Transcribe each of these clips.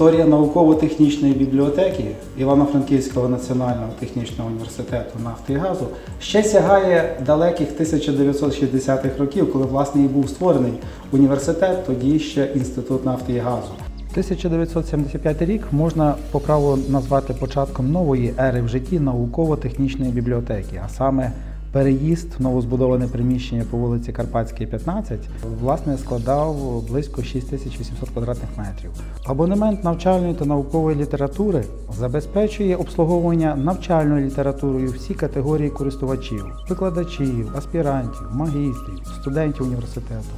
Історія науково-технічної бібліотеки Івано-Франківського національного технічного університету нафти і газу ще сягає далеких 1960-х років, коли власне і був створений університет, тоді ще інститут нафти і газу. 1975 рік можна по праву назвати початком нової ери в житті науково-технічної бібліотеки, а саме переїзд в новозбудоване приміщення по вулиці Карпатській, 15, власне складав близько 6800 квадратних метрів. Абонемент навчальної та наукової літератури забезпечує обслуговування навчальною літературою всі категорії користувачів, викладачів, аспірантів, магістрів, студентів університету.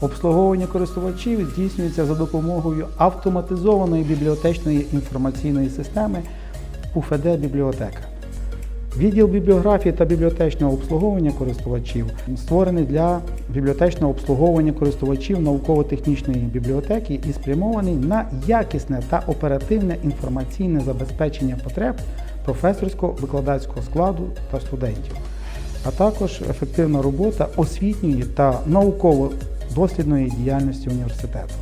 Обслуговування користувачів здійснюється за допомогою автоматизованої бібліотечної інформаційної системи УФД бібліотека. Відділ бібліографії та бібліотечного обслуговування користувачів створений для бібліотечного обслуговування користувачів науково-технічної бібліотеки і спрямований на якісне та оперативне інформаційне забезпечення потреб професорсько-викладацького складу та студентів, а також ефективна робота освітньої та науково-дослідної діяльності університету.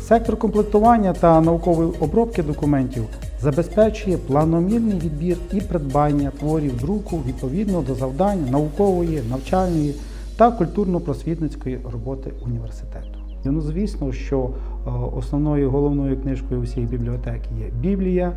Сектор комплектування та наукової обробки документів забезпечує планомірний відбір і придбання творів друку відповідно до завдань наукової, навчальної та культурно-просвітницької роботи університету. Ну, звісно, що е, основною головною книжкою усіх бібліотек є Біблія,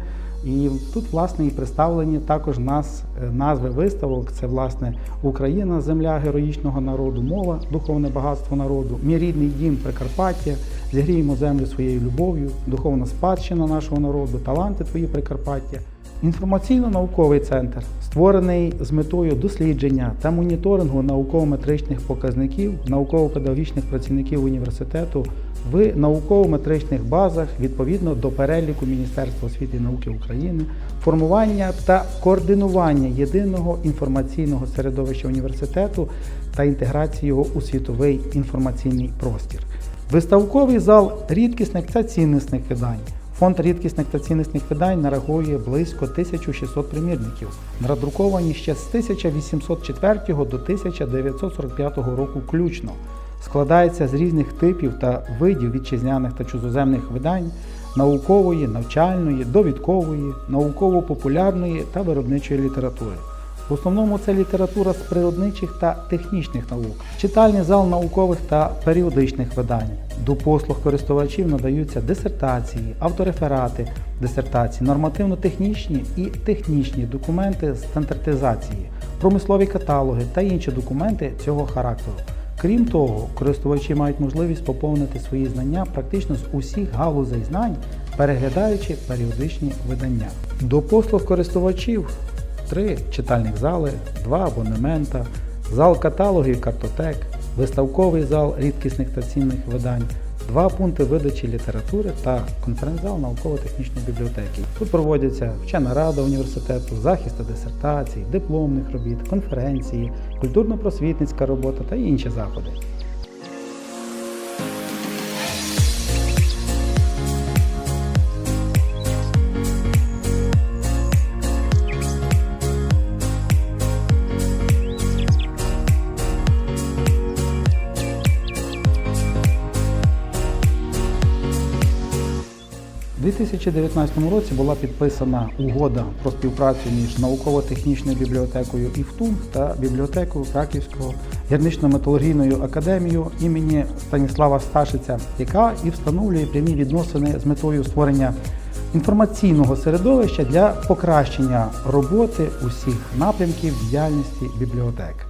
і тут, власне, і представлені також нас е, назви виставок. Це власне Україна, земля героїчного народу, мова, духовне багатство народу, мій рідний дім Прикарпаття, зігріємо землю своєю любов'ю, духовна спадщина нашого народу, таланти твої Прикарпаття. Інформаційно-науковий центр створений з метою дослідження та моніторингу науково-метричних показників науково-педагогічних працівників університету в науково-метричних базах відповідно до переліку Міністерства освіти і науки України, формування та координування єдиного інформаційного середовища університету та інтеграції його у світовий інформаційний простір. Виставковий зал рідкісних та ціннісних видань. Фонд рідкісних та цінних видань нарахує близько 1600 примірників, надруковані ще з 1804 до 1945 року включно. Складається з різних типів та видів вітчизняних та чужоземних видань, наукової, навчальної, довідкової, науково-популярної та виробничої літератури. В основному це література з природничих та технічних наук, читальний зал наукових та періодичних видань. До послуг користувачів надаються дисертації, автореферати дисертації, нормативно-технічні і технічні документи з стандартизації, промислові каталоги та інші документи цього характеру. Крім того, користувачі мають можливість поповнити свої знання практично з усіх галузей знань, переглядаючи періодичні видання. До послуг користувачів три читальних зали, два абонемента, зал каталогів картотек, виставковий зал рідкісних та цінних видань, два пункти видачі літератури та конференц-зал науково-технічної бібліотеки. Тут проводяться вчена рада університету, захисти дисертацій, дипломних робіт, конференції, культурно-просвітницька робота та інші заходи. 2019 році була підписана угода про співпрацю між науково-технічною бібліотекою ІФТУ та бібліотекою Краківського гірнично-металургійною академією імені Станіслава Сташиця, яка і встановлює прямі відносини з метою створення інформаційного середовища для покращення роботи усіх напрямків діяльності бібліотек.